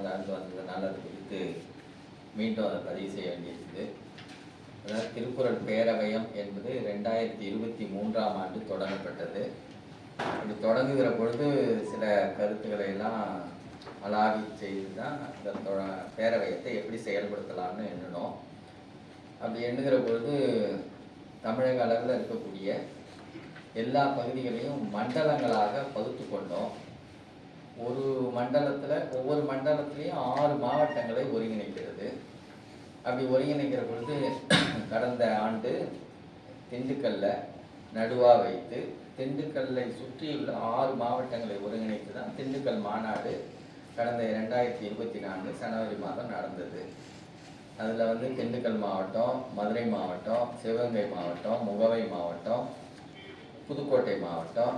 கடந்த ஆண்டு வந்ததுனால அது குறித்து மீண்டும் அதை பதிவு செய்ய வேண்டியிருக்குது. அதாவது திருக்குறள் பேரவையம் என்பது ரெண்டாயிரத்தி இருபத்தி மூன்றாம் ஆண்டு தொடங்கப்பட்டது. அப்படி தொடங்குகிற பொழுது சில கருத்துக்களை எல்லாம் அலாவி செய்து தான் இந்த பேரவையத்தை எப்படி செயல்படுத்தலாம்னு எண்ணணும் அப்படி எண்ணுகிற பொழுது தமிழக அளவில் இருக்கக்கூடிய எல்லா பகுதிகளையும் மண்டலங்களாக பகுத்து கொண்டோம் ஒரு மண்டலத்தில் ஒவ்வொரு மண்டலத்திலையும் ஆறு மாவட்டங்களை ஒருங்கிணைக்கிறது. அப்படி ஒருங்கிணைக்கிற பொழுது கடந்த ஆண்டு திண்டுக்கல்ல நடுவா வைத்து திண்டுக்கல்லை சுற்றியுள்ள ஆறு மாவட்டங்களை ஒருங்கிணைத்து தான் திண்டுக்கல் மாநாடு கடந்த இரண்டாயிரத்தி இருபத்தி நான்கு ஜனவரி மாதம் நடந்தது. அதில் வந்து திண்டுக்கல் மாவட்டம் மதுரை மாவட்டம் சிவகங்கை மாவட்டம் முகவை மாவட்டம் புதுக்கோட்டை மாவட்டம்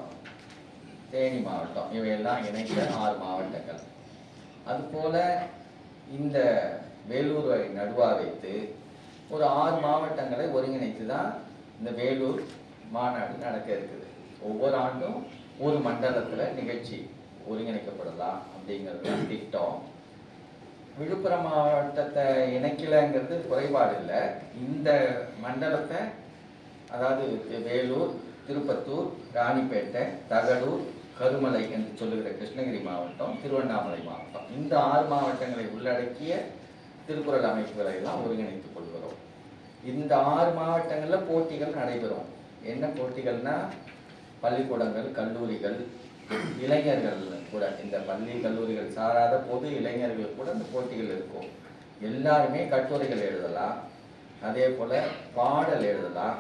தேனி மாவட்டம். இவையெல்லாம் இணைந்த ஆறு மாவட்டங்கள். அதுபோல இந்த வேலூரை நடுவா வைத்து ஒரு ஆறு மாவட்டங்களை ஒருங்கிணைத்து தான் இந்த வேலூர் மாநாடு நடக்க இருக்குது. ஒவ்வொரு ஆண்டும் ஒரு மண்டலத்தில் நிகழ்ச்சி ஒருங்கிணைக்கப்படலாம் அப்படிங்கிறது திட்டம். விழுப்புரம் மாவட்டத்தை இணைக்கலைங்கிறது குறைபாடு இல்லை. இந்த மண்டலத்தை அதாவது வேலூர் திருப்பத்தூர் ராணிப்பேட்டை தகடூர் கருமலை என்று சொல்லுகிற கிருஷ்ணகிரி மாவட்டம் திருவண்ணாமலை மாவட்டம். இந்த ஆறு மாவட்டங்களை உள்ளடக்கிய திருக்குறள் அமைப்புகளை எல்லாம் ஒருங்கிணைத்துக் கொள்கிறோம். இந்த ஆறு மாவட்டங்களில் போட்டிகள் நடைபெறும். என்ன போட்டிகள்னா பள்ளிக்கூடங்கள் கல்லூரிகள் இளைஞர்கள் கூட இந்த பள்ளி கல்லூரிகள் சாராத பொது இளைஞர்கள் கூட இந்த போட்டிகள் இருக்கும். எல்லாருமே கட்டுரைகள் எழுதலாம். அதே போல பாடல் எழுதலாம்.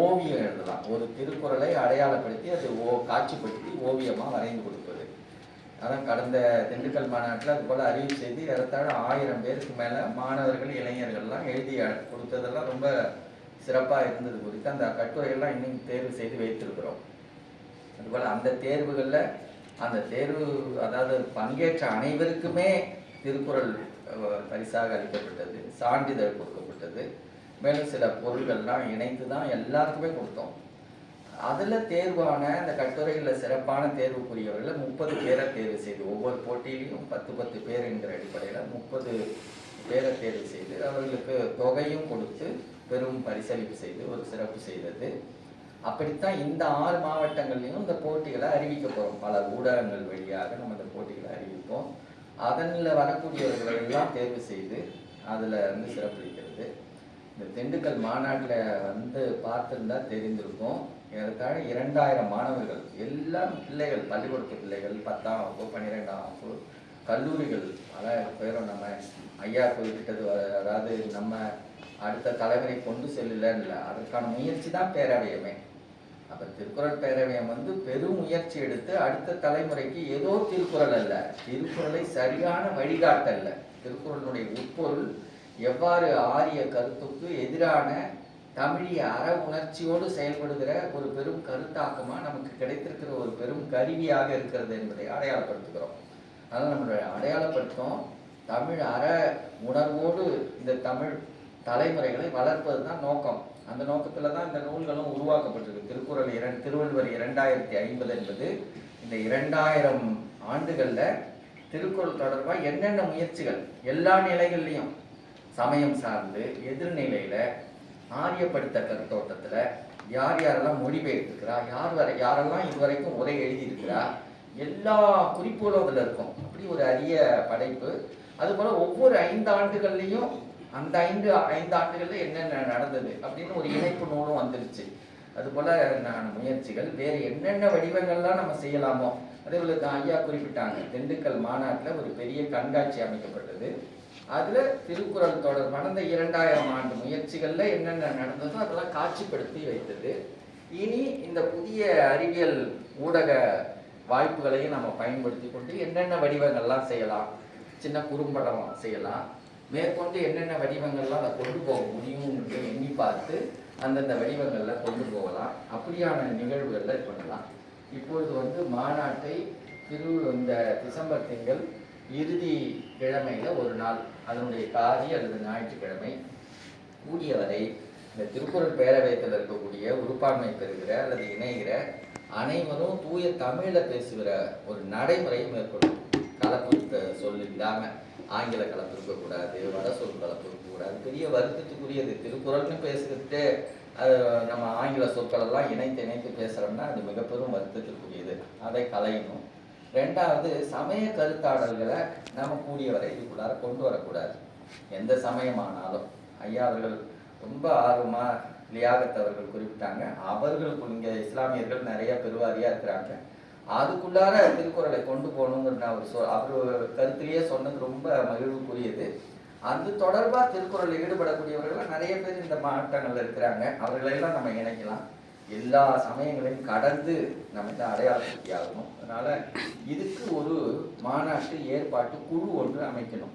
ஓவியம் எழுதலாம் ஒரு திருக்குறளை அடையாளப்படுத்தி அதை ஓ காட்சிப்படுத்தி ஓவியமாக வரைந்து கொடுப்பது. அதான் கடந்த திண்டுக்கல் மாநாட்டில் அது போல் அறிவு செய்து ஏறத்தாழ ஆயிரம் பேருக்கு மேலே மாணவர்கள் இளைஞர்கள்லாம் எழுதி கொடுத்ததெல்லாம் ரொம்ப சிறப்பாக இருந்தது குறித்து அந்த கட்டுரைகள்லாம் இன்னும் தேர்வு செய்து வைத்திருக்கிறோம். அதுபோல் அந்த தேர்வுகளில் அந்த தேர்வு அதாவது பங்கேற்ற அனைவருக்குமே திருக்குறள் பரிசாக அளிக்கப்பட்டது சான்றிதழ் கொடுக்கப்பட்டது. மேலும் சில பொருள்கள்லாம் இணைத்து தான் எல்லாருக்குமே கொடுத்தோம். அதில் தேர்வான அந்த கட்டுரைகளில் சிறப்பான தேர்வுக்குரியவர்களை முப்பது பேரை தேர்வு செய்து ஒவ்வொரு போட்டியிலையும் பத்து பத்து பேர் என்கிற அடிப்படையில் முப்பது பேரை தேர்வு செய்து அவர்களுக்கு தொகையும் கொடுத்து பெரும் பரிசளிப்பு செய்து ஒரு சிறப்பு செய்தது. அப்படித்தான் இந்த ஆறு மாவட்டங்கள்லையும் இந்த போட்டிகளை அறிவிக்க போகிறோம் பல ஊடகங்கள் வழியாக நம்ம இந்த போட்டிகளை அறிவிப்போம். அதனில் வரக்கூடியவர்களெல்லாம் தேர்வு செய்து அதில் வந்து சிறப்பிக்கிறது இந்த திண்டுக்கல் மாநாட்டில் வந்து பார்த்துருந்தா தெரிந்திருக்கும். ஏறத்தாழ இரண்டாயிரம் மாணவர்கள் எல்லாம் பிள்ளைகள் பள்ளிக்கூடத்து பிள்ளைகள் பத்தாம் வகுப்பு பன்னிரெண்டாம் வகுப்பு கல்லூரிகள். பல பேரும் நம்ம ஐயா குறிப்பிட்டது அதாவது நம்ம அடுத்த தலைவரை கொண்டு செல்லல அதற்கான முயற்சி தான் பேரவையமே. அப்போ திருக்குறள் பேரவையம் வந்து பெரும் முயற்சி எடுத்து அடுத்த தலைமுறைக்கு ஏதோ திருக்குறள் அல்ல. திருக்குறளை சரியான வழிகாட்டல்ல. திருக்குறளுடைய உட்பொருள் எவ்வாறு ஆரிய கருத்துக்கு எதிரான தமிழிய அற உணர்ச்சியோடு செயல்படுகிற ஒரு பெரும் கருத்தாக்கமாக நமக்கு கிடைத்திருக்கிற ஒரு பெரும் கருவியாக இருக்கிறது என்பதை அடையாளப்படுத்துகிறோம். அதனால் நம்மளுடைய அடையாளப்படுத்தும் தமிழ் அற உணர்வோடு இந்த தமிழ் தலைமுறைகளை வளர்ப்பது தான் நோக்கம். அந்த நோக்கத்தில் தான் இந்த நூல்களும் உருவாக்கப்பட்டிருக்கு. திருக்குறள் இரண் திருவள்ளுவர் இரண்டாயிரத்தி ஐம்பது என்பது இந்த இரண்டாயிரம் ஆண்டுகளில் திருக்குறள் தொடர்பாக என்னென்ன முயற்சிகள் எல்லா நிலைகள்லையும் சமயம் சார்ந்து எதிர்நிலையில் ஆரியப்படுத்த கருத்தோட்டத்தில் யார் யாரெல்லாம் மொழிபெயர்த்துக்கிறா யார் வரை யாரெல்லாம் இதுவரைக்கும் உரை எழுதியிருக்கிறா எல்லா குறிப்புகளும் அதில் இருக்கும். அப்படி ஒரு அரிய படைப்பு. அதுபோல் ஒவ்வொரு ஐந்து ஆண்டுகள்லேயும் அந்த ஐந்து ஐந்து ஆண்டுகளில் என்னென்ன நடந்தது அப்படின்னு ஒரு இணைப்பு நூலும் வந்துருச்சு. அதுபோல் நான் முயற்சிகள் வேறு என்னென்ன வடிவங்கள்லாம் நம்ம செய்யலாமோ அதே போல ஐயா குறிப்பிட்டாங்க திண்டுக்கல் மாநாட்டில் ஒரு பெரிய கண்காட்சி அமைக்கப்பட்டது. அதில் திருக்குறள் தொடர்பான இந்த இரண்டாயிரம் ஆண்டு முயற்சிகளில் என்னென்ன நடந்ததோ அதெல்லாம் காட்சிப்படுத்தி வைத்தது. இனி இந்த புதிய அறிவியல் ஊடக வாய்ப்புகளையும் நம்ம பயன்படுத்தி கொண்டு என்னென்ன வடிவங்கள்லாம் செய்யலாம் சின்ன குறும்படம் செய்யலாம் மேற்கொண்டு என்னென்ன வடிவங்கள்லாம் அதை கொண்டு போக முடியும்னு எண்ணி பார்த்து அந்தந்த வடிவங்களில் கொண்டு போகலாம். அப்படியான நிகழ்வுகளில் பண்ணலாம். இப்பொழுது வந்து மாநாட்டை திரு இந்த டிசம்பர் திங்கள் இறுதி கிழமையில் ஒரு நாள் அதனுடைய காதி அல்லது ஞாயிற்றுக்கிழமை கூடியவரை இந்த திருக்குறள் பேரவையத்தில் இருக்கக்கூடிய உறுப்பாண்மை பெறுகிற அல்லது இணைகிற அனைவரும் தூய தமிழில் பேசுகிற ஒரு நடைமுறையை மேற்கொள்ளும். கலப்பு சொல் இல்லாமல் ஆங்கில கலப்பு இருக்கக்கூடாது வட சொல் கலப்பு இருக்கக்கூடாது. பெரிய வருத்தத்துக்குரியது. திருக்குறள்னு பேசுகிறதுட்டு அது நம்ம ஆங்கில சொற்களெல்லாம் இணைத்து இணைத்து பேசுகிறோம்னா அது மிகப்பெரும் வருத்தத்துக்குரியது. அதை கலையணும் ரெண்டாவது சமய கருத்தாடல்களை நம்ம கூடிய வரை இதுக்குள்ளார கொண்டு வரக்கூடாது. எந்த சமயமானாலும். ஐயா அவர்கள் ரொம்ப ஆர்வமா லியாகத் அவர்கள் குறிப்பிட்டாங்க. அவர்களுக்கு இங்க இஸ்லாமியர்கள் நிறைய பெருவாரியா இருக்கிறாங்க. அதுக்குள்ளார திருக்குறளை கொண்டு போகணுங்கிற அவர் சொ அவர் கருத்திலேயே சொன்னது ரொம்ப மகிழ்வுக்குரியது. அது தொடர்பாக திருக்குறளில் ஈடுபடக்கூடியவர்கள் நிறைய பேர் இந்த மாவட்டங்கள்ல இருக்கிறாங்க. அவர்களெல்லாம் நம்ம இணைக்கலாம். எல்லா சமயங்களையும் கடந்து நம்ம தான் அடையாளப்படுத்தி ஆகணும் அதனால இதுக்கு ஒரு மாநாட்டு ஏற்பாட்டு குழு ஒன்று அமைக்கணும்.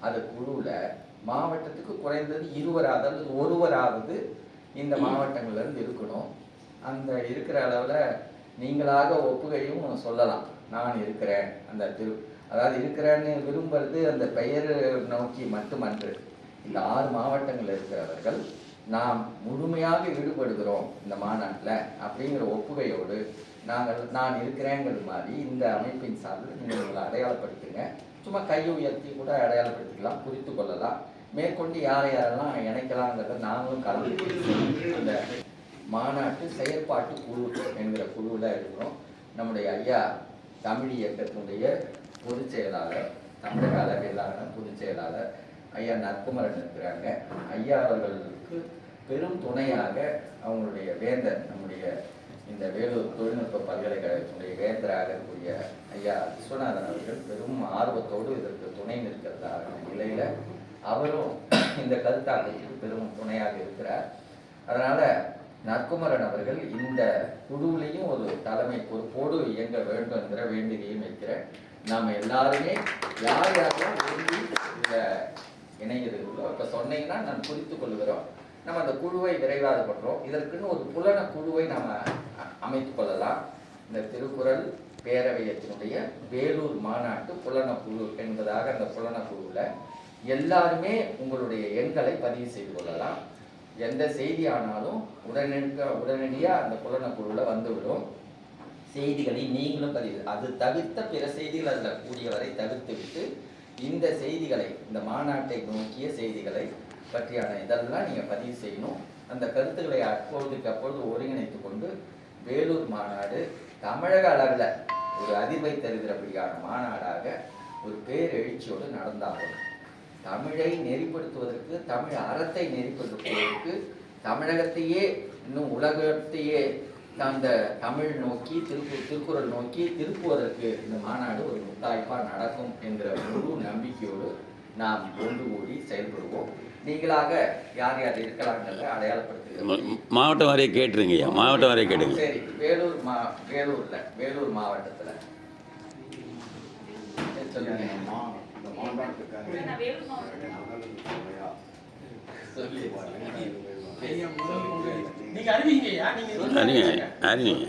அந்த குழுவில் மாவட்டத்துக்கு குறைந்தது இருவராவது அல்லது ஒருவராவது இந்த மாவட்டங்கள்லேருந்து இருக்கணும். அந்த இருக்கிற அளவில் நீங்களாக ஒப்புகையும் சொல்லலாம். நான் இருக்கிறேன் அந்த திரு அதாவது இருக்கிறேன்னு விரும்புறது அந்த பெயர் நோக்கி மட்டுமன்று. இந்த ஆறு மாவட்டங்கள் இருக்கிறவர்கள் நாம் முழுமையாக ஈடுபடுகிறோம் இந்த மாநாட்டில் அப்படிங்கிற ஒப்புகையோடு நாங்கள் நான் இருக்கிறேங்கிறது மாதிரி இந்த அமைப்பின் சார்பில் நீங்கள் உங்களை அடையாளப்படுத்துங்க. சும்மா கையை உயர்த்தி கூட அடையாளப்படுத்திக்கலாம் குறித்து கொள்ளலாம். மேற்கொண்டு யாரை யாரெல்லாம் இணைக்கலாங்கிறத நாங்களும் கலந்து அந்த மாநாட்டு செயற்பாட்டு குழு என்கிற குழுவில் இருக்கிறோம். நம்முடைய ஐயா தமிழ் இயக்கத்தினுடைய பொதுச் செயலாளர் தமிழக அளவிலான பொதுச் செயலாளர் ஐயா நற்குமரன் இருக்கிறாங்க. ஐயா அவர்கள் அவர்களுக்கு பெரும் துணையாக அவங்களுடைய வேந்தர் நம்முடைய இந்த வேலூர் தொழில்நுட்ப பல்கலைக்கழகத்தினுடைய வேந்தராக இருக்கக்கூடிய ஐயா விஸ்வநாதன் அவர்கள் பெரும் ஆர்வத்தோடு இதற்கு துணை நிற்கிறதாக நிலையில அவரும் இந்த கருத்தாக்கத்துக்கு பெரும் துணையாக இருக்கிறார். அதனால நற்குமரன் அவர்கள் இந்த குழுவிலையும் ஒரு தலைமை பொறுப்போடு இயங்க வேண்டும் என்கிற வேண்டுகையும் வைக்கிறேன். நாம எல்லாருமே யார் யாரெல்லாம் இந்த இணைகிறீர்களோ இப்போ சொன்னீங்கன்னா நான் குறித்து கொள்கிறோம் நம்ம அந்த குழுவை விரைவாக பண்ணுறோம் இதற்குன்னு ஒரு புலன குழுவை நாம அமைத்து கொள்ளலாம். இந்த திருக்குறள் பேரவையத்தினுடைய வேலூர் மாநாட்டு புலன குழு என்பதாக அந்த புலன குழுவில் எல்லாருமே உங்களுடைய எண்களை பதிவு செய்து கொள்ளலாம். எந்த செய்தி ஆனாலும் உடனடிக்க உடனடியாக அந்த புலன குழுவில் வந்துவிடும். செய்திகளை நீங்களும் பதிவு அது தவிர்த்த பிற செய்திகள் அதில் கூடியவரை தவிர்த்து விட்டு இந்த செய்திகளை இந்த மாநாட்டை நோக்கிய செய்திகளை பற்றியான இதெல்லாம் நீங்கள் பதிவு செய்யணும். அந்த கருத்துக்களை அப்பொழுதுக்கு அப்பொழுது ஒருங்கிணைத்து கொண்டு வேலூர் மாநாடு தமிழக அளவில் ஒரு அதிர்வை தருகிறபடியான மாநாடாக ஒரு பேரெழுச்சியோடு நடந்தாகும் தமிழை நெறிப்படுத்துவதற்கு தமிழ் அறத்தை நெறிப்படுத்துவதற்கு தமிழகத்தையே இன்னும் உலகத்தையே அந்த தமிழ் நோக்கி திருக்கு திருக்குறள் நோக்கி திருப்புவதற்கு இந்த மாநாடு ஒரு முத்தாய்ப்பா நடக்கும் என்கிற முழு நம்பிக்கையோடு நாம் ஒன்று கூடி செயல்படுவோம். நீங்களாக யார் யார் இருக்கலாங்கிறத அடையாளப்படுத்துகிறோம் ம- மாவட்டம் வாரியாக கேட்டுருங்கய்யா மாவட்டம் வாரியாக கேட்டுங்க. சரி வேலூர் மா வேலூர்ல வேலூர் மாவட்டத்துல. சொல்லி அறிவிங்க அறிவிங்க?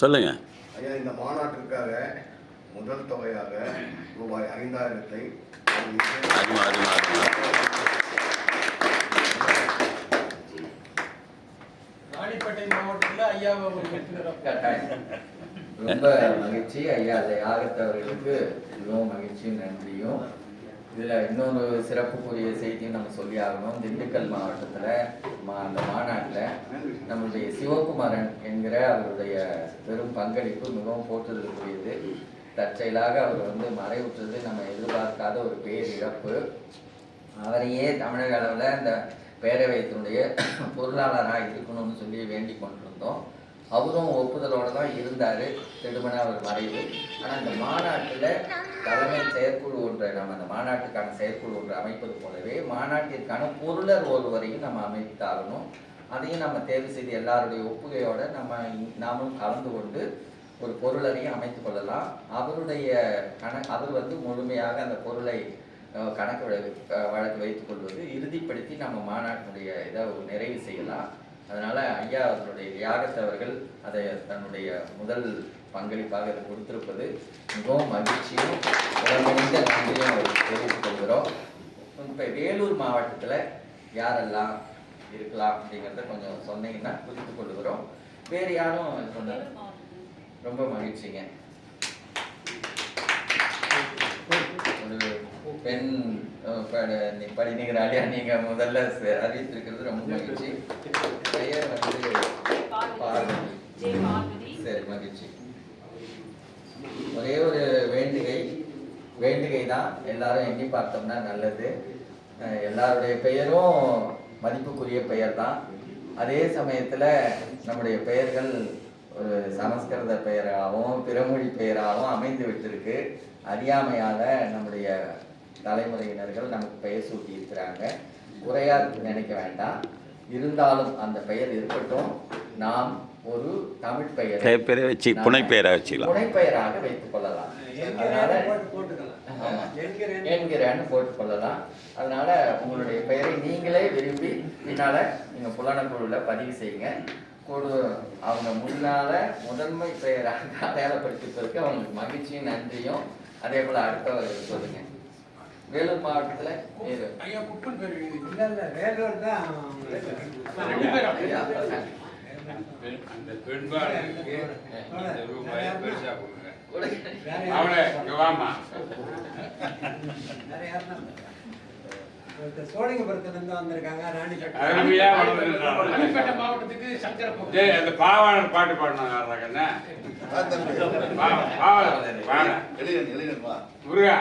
சொல்லுங்கள் ஐயா இந்த மாநாட்டிற்காக முதல் தொகையாக ரூபாய் ஐந்தாயிரத்தை ராணிப்பேட்டை மாவட்டத்துல ஐயாவை. ரொம்ப மகிழ்ச்சி. ஐயா அந்த யாகத்தவர்களுக்கு மிகவும் மகிழ்ச்சியும் நன்றியும். இதில் இன்னொரு சிறப்புக்குரிய செய்தியும் நம்ம சொல்லி ஆகணும். திண்டுக்கல் மாவட்டத்தில் மா- அந்த மாநாட்டில் நம்மளுடைய சிவகுமாரன் என்கிற அவருடைய பெரும் பங்களிப்பு மிகவும் போற்றுதலுக்குரியது. தற்செயலாக அவர் வந்து மறைவுற்றது நம்ம எதிர்பார்க்காத ஒரு பேரிழப்பு. அவரையே தமிழக அளவில் இந்த பேரவையத்தினுடைய பொருளாளராக இருக்கணும்னு சொல்லி வேண்டிக் கொண்டிருந்தோம். அவரும் ஒப்புதலோட தான் இருந்தார். திடுமன அவர் மறைவு. ஆனால் இந்த மாநாட்டில் தலைமை செயற்குழு ஒன்றை நம்ம அந்த மாநாட்டுக்கான செயற்குழு ஒன்று அமைப்பது போலவே மாநாட்டிற்கான பொருளர் ஒருவரையும் நம்ம அமைத்தாகணும். அதையும் நம்ம தேர்வு செய்து எல்லாருடைய ஒப்புகையோட நம்ம நாமும் கலந்து கொண்டு ஒரு பொருளரையும் அமைத்து கொள்ளலாம். அவருடைய கண அவர் வந்து முழுமையாக அந்த பொருளை கணக்கு வழக்கு வழக்கு வைத்துக் கொள்வது இறுதிப்படுத்தி நம்ம மாநாட்டினுடைய இதை நிறைவு செய்யலாம். அதனால ஐயா அவர்களுடைய தியாகத்தை அவர்கள் அதை தன்னுடைய முதல் பங்களிப்பாக இதை கொடுத்திருப்பது மிகவும் மகிழ்ச்சியும் உடம்பணிந்த நன்றியும் அவருக்கு தெரிவித்துக் கொள்கிறோம். இப்போ வேலூர் மாவட்டத்தில் யாரெல்லாம் இருக்கலாம் அப்படிங்கிறத கொஞ்சம் சொன்னீங்கன்னா புரிந்து கொள்கிறோம் வேறு யாரும் மாவட்டம் ரொம்ப மகிழ்ச்சிங்க. பெண் அஹ், பட- நீ படிநிகராளியா நீங்க முதல்ல அறிவித்திருக்கிறது ரொம்ப மகிழ்ச்சி. பெயர் வந்து பார்வதி சரி மகிழ்ச்சி. ஒரே ஒரு வேண்டுகை வேண்டுகை தான். எல்லாரும் எண்ணி பார்த்தோம்னா நல்லது. எல்லாருடைய பெயரும் மதிப்புக்குரிய பெயர் தான். அதே சமயத்துல நம்முடைய பெயர்கள் ஒரு சமஸ்கிருத பெயராகவும் பிறமொழி பெயராகவும் அமைந்து விட்டிருக்கு. அறியாமையால நம்முடைய தலைமுறையினர்கள் நமக்கு பெயர் சூட்டி இருக்கிறாங்க குறையா நினைக்க வேண்டாம். இருந்தாலும் அந்த பெயர் இருக்கட்டும். நாம் ஒரு தமிழ் பெயர் பெயரை வச்சு புனைப்பெயரா வச்சுக்கலாம். புனைப்பெயராக வைத்துக் கொள்ளலாம். அதனால ஆமா. என்கிறேன்னு. போட்டுக் கொள்ளலாம். அதனால உங்களுடைய பெயரை நீங்களே விரும்பி பின்னால நீங்க புலனக்குழுல பதிவு செய்யுங்க. குழு அவங்க முன்னால முதன்மை பெயராக அடையாளப்படுத்திப்பதற்கு அவங்களுக்கு மகிழ்ச்சியும் நன்றியும். அதே போல அடுத்தவர்கள் சொல்லுங்க. வேலூர் மாவட்டத்துல வேறு ஐயா குப்பன் பேர் இல்ல இல்ல வேலூர் தான் ரெண்டு பேரும் அந்த பெண்பாளருக்கு இந்த ரூபாயை பெருசா கொடுங்க. அவளை இங்க வாம்மா. வேற யாருன்னா ஒருத்தர் சோழிங்கபுரத்துல இருந்து வந்திருக்காங்க ராணிப்பேட்டை மாவட்டத்துக்கு சங்கரப்பூர் டேய் அந்த பாவாணர் பாட்டு பாடினாங்க முருகா.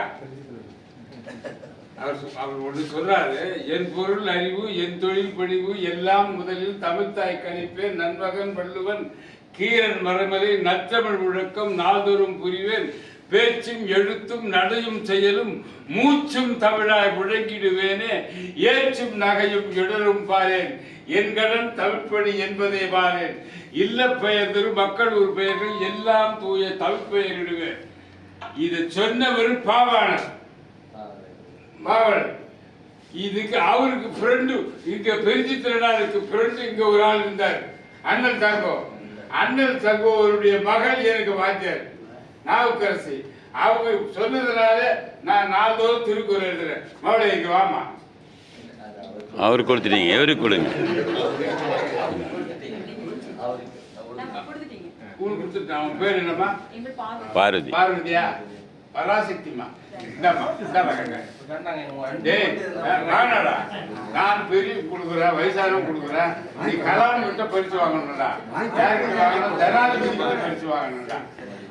அவர் அவர் ஒன்று சொல்றாரு என் பொருள் அறிவு என் தொழில் பணிவு எல்லாம் முதலில் தமிழ்த்தாய் கணிப்பேன் நண்பகன் வள்ளுவன். கீரன் மரமலை நற்றமிழ் முழக்கம் நாள்தோறும் புரிவேன். பேச்சும் எழுத்தும் நடையும் செயலும் மூச்சும் தமிழாய் முழங்கிடுவேனே. ஏச்சும் நகையும் இடரும் பாரேன். என் கடன் தமிழ்ப்பணி என்பதை பாரேன். இல்ல பெயர் திரு மக்கள் ஒரு பெயர்கள் எல்லாம் தூய தமிழ்ப்பெயரிடுவேன் இதை சொன்னவர் பாவாணர். மாவன் இதுக்கு அவருக்கு ஃப்ரெண்டு இங்க பெருஞ்சி திருநாளுக்கு ஃப்ரெண்டு இங்க ஒரு ஆள் இருந்தார். அண்ணல் தங்கோ. அண்ணல் தங்கோருடைய மகள் எனக்கு வாத்தியார் நாவுக்கரசி. அவங்க சொன்னதுனால நான் நாள்தோறும் திருக்குறள் எழுதுறேன். மவளை இங்க வாமா அவருக்கு கொடுத்துட்டீங்க இவருக்கு கொடுங்க. கொடுத்துட்டேன். அவன் பேர் என்னம்மா? பார்வதி. பார்வதியா? பராசக்திமா டேய் வேணாடா நான் பெரிய கொடுக்குறேன் வயசானவங்க கொடுக்குறேன். நீ கலாம் கிட்ட பரிசு வாங்கணும்டா. யாருக்கு வாங்கணும்? ஜனாதிபதி பரிசு வாங்கணும்டா.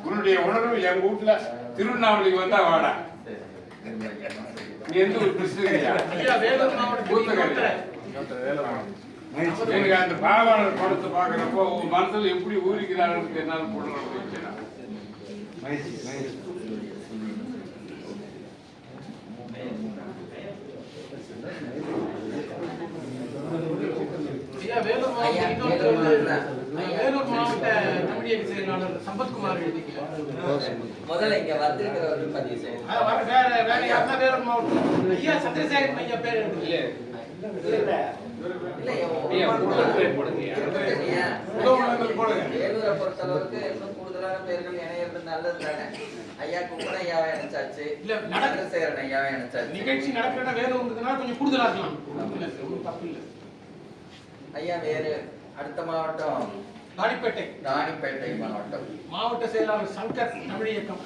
உன்னுடைய உணர்வு எங்க வீட்டுல திருவண்ணாமலைக்கு வந்தா வாடா. நீ எந்த ஒரு கிருஷ்ணகிரியா ஐயா வேலூர் மாவட்டத்துக்கு பூத்தகரியா? எனக்கு அந்த பாவாளர் படத்தை பாக்குறப்போ உன் மனசுல எப்படி ஊறிக்கிறான்னு என்னால போடணும் அப்படின்னு ஐயா வேலூர் ஐயா, மாவட்டம் இன்னொருத்தர் வேலூர் வந்து மாவட்டம். ஐயா. வேலூர் மாவட்ட தமிழியல் செயலாளர் சம்பத்குமார் முதல்ல இங்க வந்திருக்கிறவர்கள் பதிவு மாவட்டம். ஐயா ஐயா பேர் இல்ல, போடுங்க. வேலூரை பொறுத்தளவுக்கு இன்னும் கூடுதலான பேர்கள் இணையிறது நல்லது தானே ஐயா குப்பன் ஐயாவை இணைச்சாச்சு. இல்ல, நட- சந்திரசேகரன் ஐயாவை இணைச்சாச்சு. நிகழ்ச்சி நடக்கிற வேலூர் இருந்ததுனால கொஞ்சம் கூடுதலா இருக்கலாம் இல்லை, இல்லை. ஐயா வேறு அடுத்த மாவட்டம். ராணிப்பேட்டை ராணிப்பேட்டை மாவட்டம். மாவட்ட செயலாளர் சங்கர் தமிழ் இயக்கம்.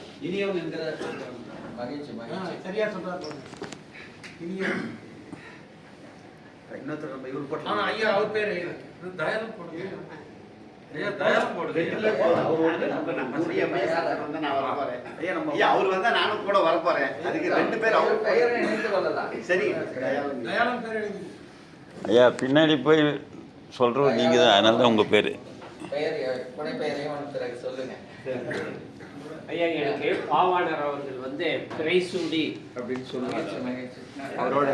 மகிழ்ச்சி ஆ, மகிழ்ச்சி. சரியா சொல்றாரு பாருங்க. இனிய இன்னொருத்தர் நம்ம இவர் போட்டு ஆனா ஐயா அவர் பேர். தயாளம் போடுங்க. அவர் வந்தா நானும் கூட வர போறேன். அதுக்கு ரெண்டு பேர் அவர் பெயரை இணைத்து கொள்ளலாம். சரி. தயாளம் பேர் எழுதி. ஐயா பின்னாடி போய் சொல்கிறோம் நீங்கள் தான் அதனால தான் உங்கள் பேர். பெயர் புனை பெயரையும் உனக்கு பிறகு சொல்லுங்க. ஐயா எனக்கு பாவாணர் அவர்கள் வந்து பிரைசூடி அப்படின்னு சொல்லுவாங்க அவரோட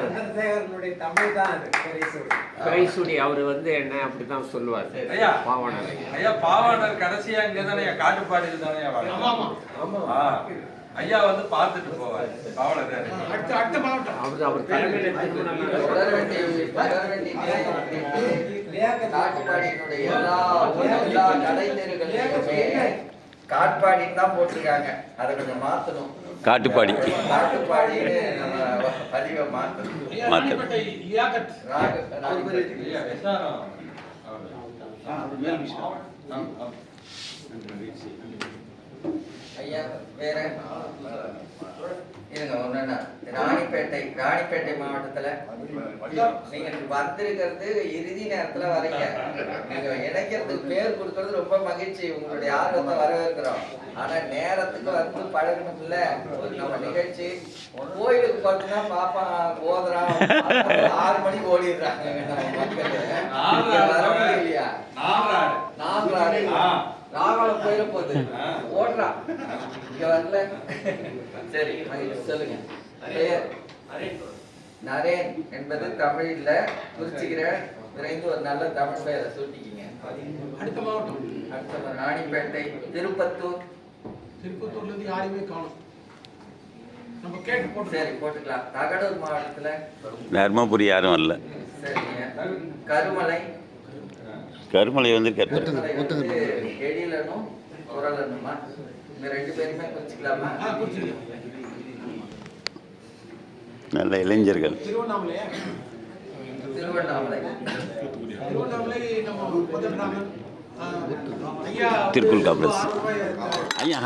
தமிழ் தான் பிரைசூடி அவர் வந்து என்ன அப்படிதான் சொல்லுவார். ஐயா பாவாணர் ஐயா. பாவாணர் கடைசியா இங்க தானே காட்டுப்பாடியில் தானே ஆமா ஐயா வந்து பார்த்துட்டு போவார் பாவலர் அடுத்த அடுத்த மாவட்டம். அவர் அவர் தலைமையில காட்பாடியினுடைய எல்லா எல்லா கடை தெருகளிலுமே காட்பாடின்னு தான் போட்டிருக்காங்க. அதை கொஞ்சம் மாத்தணும். காட்டுப்பாடி. காட்டுப்பாடின்னு நம்ம பதிவை. ஐயா விசாரம் ஐயா வேற இருங்க ஒண்ணுன்னா ராணிப்பேட்டை ராணிப்பேட்டை மாவட்டத்துல நீங்க வந்திருக்கிறது இறுதி நேரத்துல வரீங்க. நீங்க இணைக்கிறதுக்கு பேர் கொடுக்கறது ரொம்ப மகிழ்ச்சி. உங்களுடைய ஆர்வத்தை வரவேற்கிறோம். ஆனா நேரத்துக்கு வந்து பழகணும் இல்ல. நம்ம நிகழ்ச்சி கோயிலுக்கு பார்த்தீங்கன்னா பாப்பா ஓதுறான் ஆறு மணிக்கு ஓடிடுறாங்க. நம்ம மக்கள் வர முடியலையா நாகலம் போயிட போகுது. ஓடுறான் இங்க வரல. சரி. சொல்லுங்க. நரேன். என்பது தமிழ்ல குறிச்சிக்கிற விரைந்து ஒரு நல்ல தமிழ் பெயரை சூட்டிக்கிங்க. அடுத்த மாவட்டம். அடுத்த ராணிப்பேட்டை திருப்பத்தூர். திருப்பத்தூர்ல இருந்து யாரையுமே காணும். நம்ம கேட்டு போட்டு சரி போட்டுக்கலாம். தகடூர் மாவட்டத்துல தர்மபுரி யாரும் வரல. சரிங்க. கருமலை கருமலை வந்து நல்ல இளைஞர்கள். திருக்குள் இருக்காரு. ஐயா.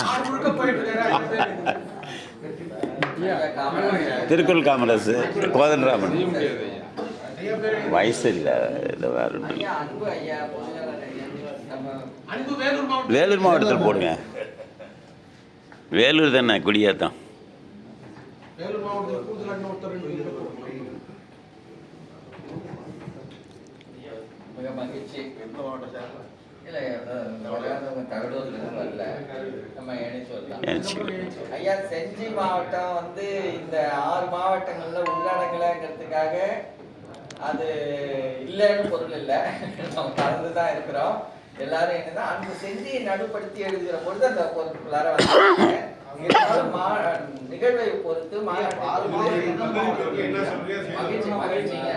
திருக்குள் காமராஜ் கோதண்டராமன் வயசு இல்லை இல்லை. வேற வேலூர் மாவட்டம். வேலூர் மாவட்டத்தில் போடுங்க. வேலூர் தானே குடியாத்தம். ஐயா செஞ்சி மாவட்டம் வந்து இந்த ஆறு மாவட்டங்கள்ல உள்ளடங்கலைங்கிறதுக்காக அது இல்லைன்னு பொருள் இல்லை. நம்ம கலந்து தான் இருக்கிறோம். எல்லாரும் என்னன்னா அந்த செஞ்சியை நடுப்படுத்தி எழுதுகிற பொழுது அந்த பொருட்களார வந்து நிகழ்வை பொறுத்து? மகிழ்ச்சி மகிழ்ச்சிங்க.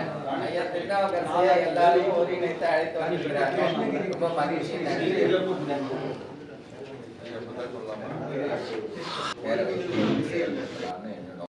ஐயா திருநாவுக்கரசையா எல்லாரையும் ஒருங்கிணைத்து அழைத்து வந்திருக்கிறாங்க ரொம்ப மகிழ்ச்சி நன்றி. பேரவை